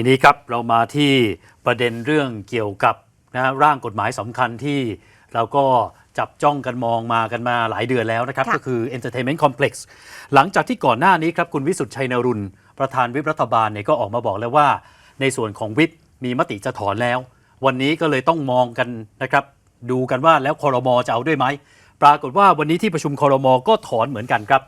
ทีนี้ครับเรามาที่ประเด็นเรื่องเกี่ยวกับนะร่างกฎหมายสำคัญที่เราก็จับจ้องกันมองมากันมาหลายเดือนแล้วนะครับ ก็คือ Entertainment Complex หลังจากที่ก่อนหน้านี้ครับคุณวิสุทธิ์ชัยนรุนประธานวิปรัฐบาลเนี่ยก็ออกมาบอกแล้วว่า ในส่วนของวิปมีมติจะถอนแล้ว วันนี้ก็เลยต้องมองกันนะครับ ดูกันว่าแล้วคอรมอจะเอาด้วยไหม ปรากฏว่าวันนี้ที่ประชุมคอรมอก็ถอนเหมือนกันครับ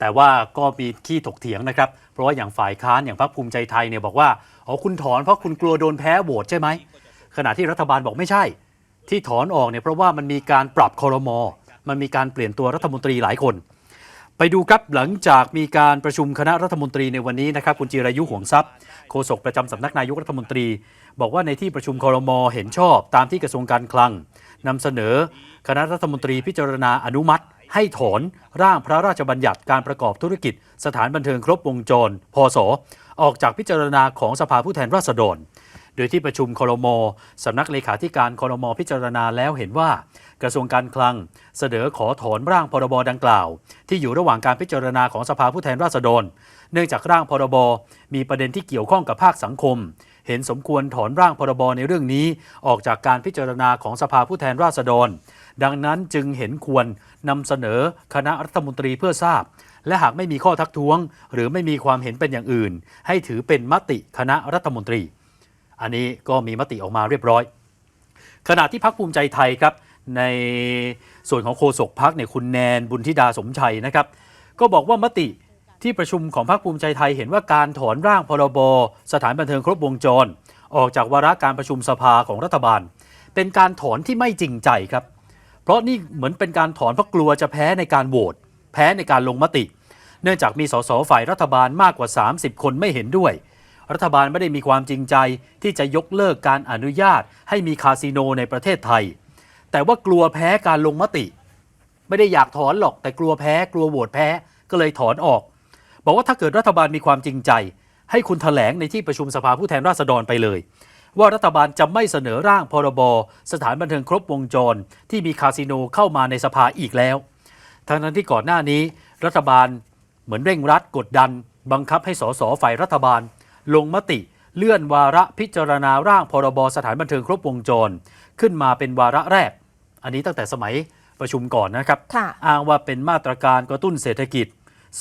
แต่ว่าก็มีขี้ถกเถียงนะครับ เพราะว่าอย่างฝ่ายค้านอย่างพรรคภูมิใจไทยเนี่ยบอกว่า อ๋อคุณถอนเพราะคุณกลัวโดนแพ้โหวตใช่ไหมขณะที่รัฐบาลบอกไม่ใช่ ที่ถอนออกเนี่ยเพราะว่ามันมีการปรับคอรมอมันมีการเปลี่ยนตัวรัฐมนตรีหลายคน ไปดูครับหลังจากมีการประชุมคณะรัฐมนตรีในวันนี้นะครับคุณจิรายุห่วงทรัพย์โฆษกประจำสำนักนายกรัฐมนตรี บอกว่าในที่ประชุมคอรมอเห็นชอบ ตามที่กระทรวงการคลังนำเสนอคณะรัฐมนตรีพิจารณาอนุมัติ ให้ถอนร่างพระราชบัญญัติการประกอบธุรกิจ สถานบันเทิงครบวงจร พศ ออกจากพิจารณาของสภาผู้แทนราษฎร โดยที่ประชุมคอรมอสำนักเลขาธิการคอรมอพิจารณาแล้วเห็นว่า กระทรวงการคลังเสนอขอถอนร่างพรบดังกล่าว ที่อยู่ระหว่างการพิจารณาของสภาผู้แทนราษฎร เนื่องจากร่างพรบมีประเด็นที่เกี่ยวข้องกับภาคสังคม เห็นสมควรถอนร่างพรบในเรื่องนี้ ออกจากการพิจารณาของสภาผู้แทนราษฎร ดังนั้นจึงเห็นควรนำเสนอคณะรัฐมนตรีเพื่อทราบ และหากไม่มีข้อทักท้วง หรือไม่มีความเห็นเป็นอย่างอื่น ให้ถือเป็นมติคณะรัฐมนตรี อันนี้ก็มีมติออกมาเรียบร้อย ขณะที่พักภูมิใจไทยครับในส่วนของโฆษกพักเนี่ยคุณแนนบุญธิดาสมชัยนะครับ ก็บอกว่ามติ ที่ประชุมของพรรคภูมิใจไทยเห็นว่าการถอนร่างพรบสถานบันเทิงครบวงจร ออกจากวาระการประชุมสภาของรัฐบาล เป็นการถอนที่ไม่จริงใจครับ เพราะนี่เหมือนเป็นการถอนเพราะกลัวจะแพ้ในการโหวตแพ้ในการลงมติ เนื่องจากมีสสฝ่ายรัฐบาลมากกว่า 30 คนไม่เห็นด้วย รัฐบาลไม่ได้มีความจริงใจที่จะยกเลิกการอนุญาต ให้มีคาสิโนในประเทศไทย แต่ว่ากลัวแพ้การลงมติ ไม่ได้อยากถอนหรอกแต่กลัวแพ้กลัวโหวตแพ้ก็เลยถอนออก บอกว่าถ้าเกิดรัฐบาลมีความจริงใจ ให้คุณแถลงในที่ประชุมสภาผู้แทนราษฎรไปเลย ว่ารัฐบาลจะไม่เสนอร่างพรบสถานบันเทิงครบวงจร ที่มีคาสิโนเข้ามาในสภาอีกแล้วทั้งนั้นที่ก่อนหน้านี้ รัฐบาลเหมือนเร่งรัดกดดัน บังคับให้สสฝ่ายรัฐบาล ลงมติเลื่อนวาระพิจารณาร่างพรบสถานบันเทิงครบวงจร ขึ้นมาเป็นวาระแรก อันนี้ตั้งแต่สมัยประชุมก่อนนะครับค่ะอ้างว่าเป็นมาตรการกระตุ้นเศรษฐกิจ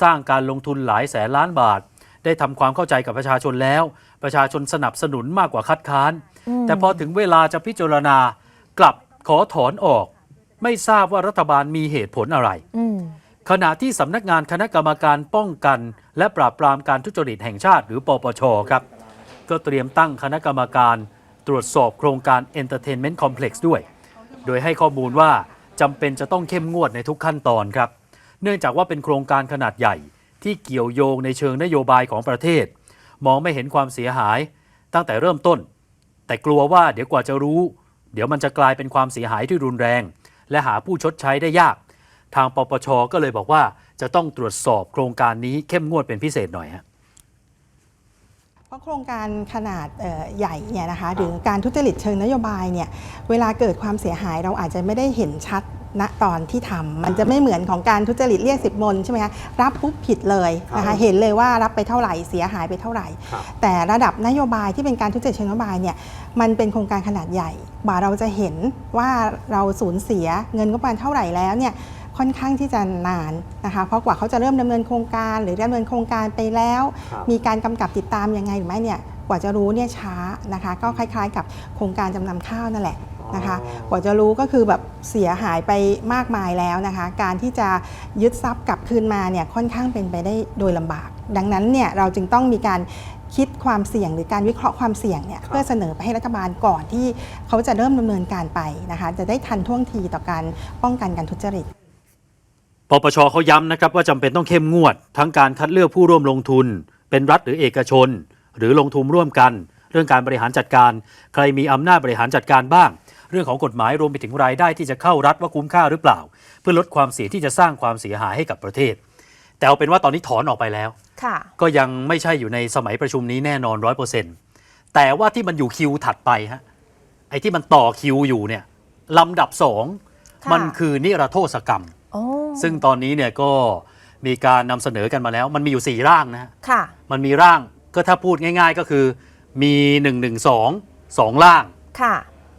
สร้างการลงทุนหลายแสนล้านบาท ได้ทำความเข้าใจกับประชาชนแล้ว ประชาชนสนับสนุนมากกว่าคัดค้าน แต่พอถึงเวลาจะพิจารณากลับขอถอนออก ไม่ทราบว่ารัฐบาลมีเหตุผลอะไรอืมขณะที่สำนักงานคณะกรรมการป้องกัน และปราบปรามการทุจริตแห่งชาติ หรือปปชครับ ก็เตรียมตั้งคณะกรรมการตรวจสอบโครงการ Entertainment Complex ด้วย โดยให้ข้อมูลว่าจำเป็นจะต้องเข้มงวดในทุกขั้นตอนครับ เนื่องจากว่าเป็นโครงการขนาดใหญ่ ที่เกี่ยวโยงในเชิงนโยบายของประเทศ มองไม่เห็นความเสียหาย ตั้งแต่เริ่มต้น แต่กลัวว่าเดี๋ยวกว่าจะรู้ เดี๋ยวมันจะกลายเป็นความเสียหายที่รุนแรง และหาผู้ชดใช้ได้ยาก ทางปปชก็เลยบอกว่าจะต้องตรวจสอบโครงการนี้เข้มงวดเป็นพิเศษหน่อยฮะ เพราะโครงการขนาดเอ่อใหญ่เนี่ยนะคะหรือการทุจริตเชิงนโยบายเนี่ยเวลาเกิดความเสียหายเราอาจจะไม่ได้เห็นชัดณตอนที่ทำมันจะไม่เหมือนของการทุจริตเรียกสิบมนใช่ไหมคะรับปุ๊บผิดเลยนะคะเห็นเลยว่ารับไปเท่าไหร่เสียหายไปเท่าไหร่ครับแต่ระดับนโยบายที่เป็นการทุจริตเชิงนโยบายเนี่ยมันเป็นโครงการขนาดใหญ่บ่าเราจะเห็นว่าเราสูญเสียเงินงบประมาณเท่าไหร่แล้วเนี่ย ค่อนข้างที่จะนานนะคะ เพราะกว่าเขาจะเริ่มดำเนินโครงการ หรือดำเนินโครงการไปแล้วครับมีการกำกับติดตามยังไงหรือไม่เนี่ยกว่าจะรู้เนี่ยช้านะคะ ก็คล้ายๆ กับโครงการจำนำข้าวนั่นแหละนะคะกว่าจะรู้ก็คือแบบเสียหายไปมากมายแล้วนะคะ การที่จะยึดทรัพย์กลับคืนมาเนี่ยค่อนข้างเป็นไปได้โดยลำบาก ดังนั้นเนี่ยเราจึงต้องมีการคิดความเสี่ยงหรือการวิเคราะห์ความเสี่ยงเนี่ยเพื่อเสนอไปให้รัฐบาลก่อนที่เขาจะเริ่มดำเนินการไปนะคะ จะได้ทันท่วงทีต่อการป้องกันการทุจริต ปปชเขาย้ำนะครับว่าจำเป็นต้องเข้มงวด ทั้งการคัดเลือกผู้ร่วมลงทุน เป็นรัฐหรือเอกชน หรือลงทุนร่วมกัน เรื่องการบริหารจัดการ ใครมีอำนาจบริหารจัดการบ้าง เรื่องของกฎหมายรวมไปถึงรายได้ที่จะเข้ารัฐว่าคุ้มค่าหรือเปล่า เพื่อลดความเสี่ยงที่จะสร้างความเสียหายให้กับประเทศ แต่เอาเป็นว่าตอนนี้ถอนออกไปแล้วค่ะก็ยังไม่ใช่อยู่ในสมัยประชุมนี้แน่นอนร้อยเปอร์เซ็นต์แต่ว่าที่มันอยู่คิวถัดไปฮะไอ้ที่มันต่อคิวอยู่เนี่ยลำดับสองค่ะมันคือนิรโทษกรรมโอ้ ซึ่งตอนนี้เนี่ยก็มีการนำเสนอกันมาแล้ว มันมีอยู่ 4 ร่างนะฮะค่ะ มันมีร่างก็ถ้าพูดง่าย ๆ ก็คือมี 112 2 ร่าง ค่ะ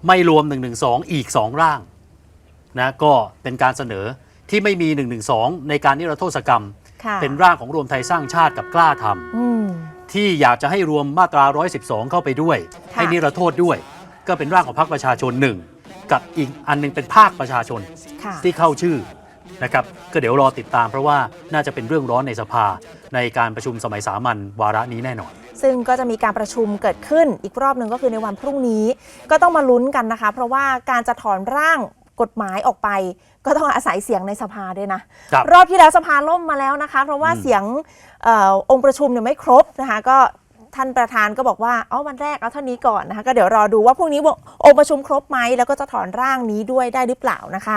ไม่รวม 112 อีก 2 ร่างนะก็เป็นการเสนอที่ไม่มี 112 ในการนิรโทษกรรม ค่ะเป็นร่างของรวมไทยสร้างชาติกับกล้าทำ อืม ที่อยากจะให้รวมมาตรา 112 เข้าไปด้วย ค่ะ ให้นิรโทษด้วย ก็เป็นร่างของพรรคประชาชนหนึ่งกับอีกอันหนึงเป็นภาคประชาชนค่ะ ที่เข้าชื่อ นะครับก็เดี๋ยวรอติดตามเพราะว่าน่าจะเป็นเรื่องร้อนในสภา ในการประชุมสมัยสามัญวาระนี้แน่นอน ซึ่งก็จะมีการประชุมเกิดขึ้นอีกรอบหนึ่งก็คือในวันพรุ่งนี้ ก็ต้องมาลุ้นกันนะคะ เพราะว่าการจะถอนร่างกฎหมายออกไปก็ต้องอาศัยเสียงในสภาด้วยนะครับรอบที่แล้วสภาล่มมาแล้วนะคะ เพราะว่าอืมเสียงเออองค์ประชุมเนี่ยไม่ครบนะคะก็ท่านประธานก็บอกว่าเอาวันแรกเอาเท่านี้ก่อนนะคะก็เดี๋ยวรอดูว่าพรุ่งนี้องค์ประชุมครบไหมแล้วก็จะถอนร่างนี้ด้วยได้หรือเปล่านะคะ